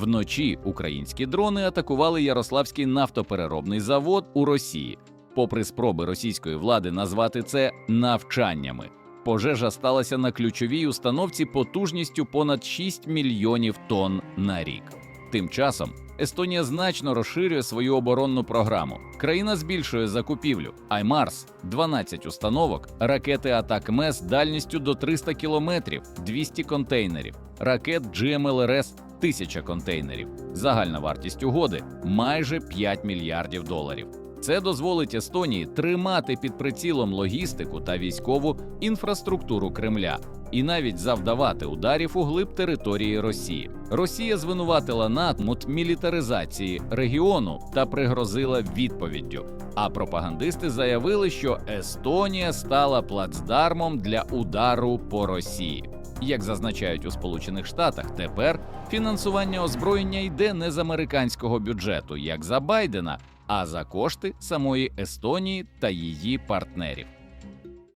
Вночі українські дрони атакували Ярославський нафтопереробний завод у Росії. Попри спроби російської влади назвати це навчаннями. Пожежа сталася на ключовій установці потужністю понад 6 мільйонів тонн на рік. Тим часом Естонія значно розширює свою оборонну програму. Країна збільшує закупівлю. Аймарс 12 установок, ракети Атак МЕС дальністю до 300 кілометрів, 200 контейнерів, ракет GMLRS 1000 контейнерів. Загальна вартість угоди майже 5 мільярдів доларів. Це дозволить Естонії тримати під прицілом логістику та військову інфраструктуру Кремля і навіть завдавати ударів у глиб території Росії. Росія звинуватила Натмут мілітаризації регіону та пригрозила відповіддю. А пропагандисти заявили, що Естонія стала плацдармом для удару по Росії. Як зазначають у Сполучених Штатах, тепер фінансування озброєння йде не з американського бюджету, як за Байдена, а за кошти самої Естонії та її партнерів.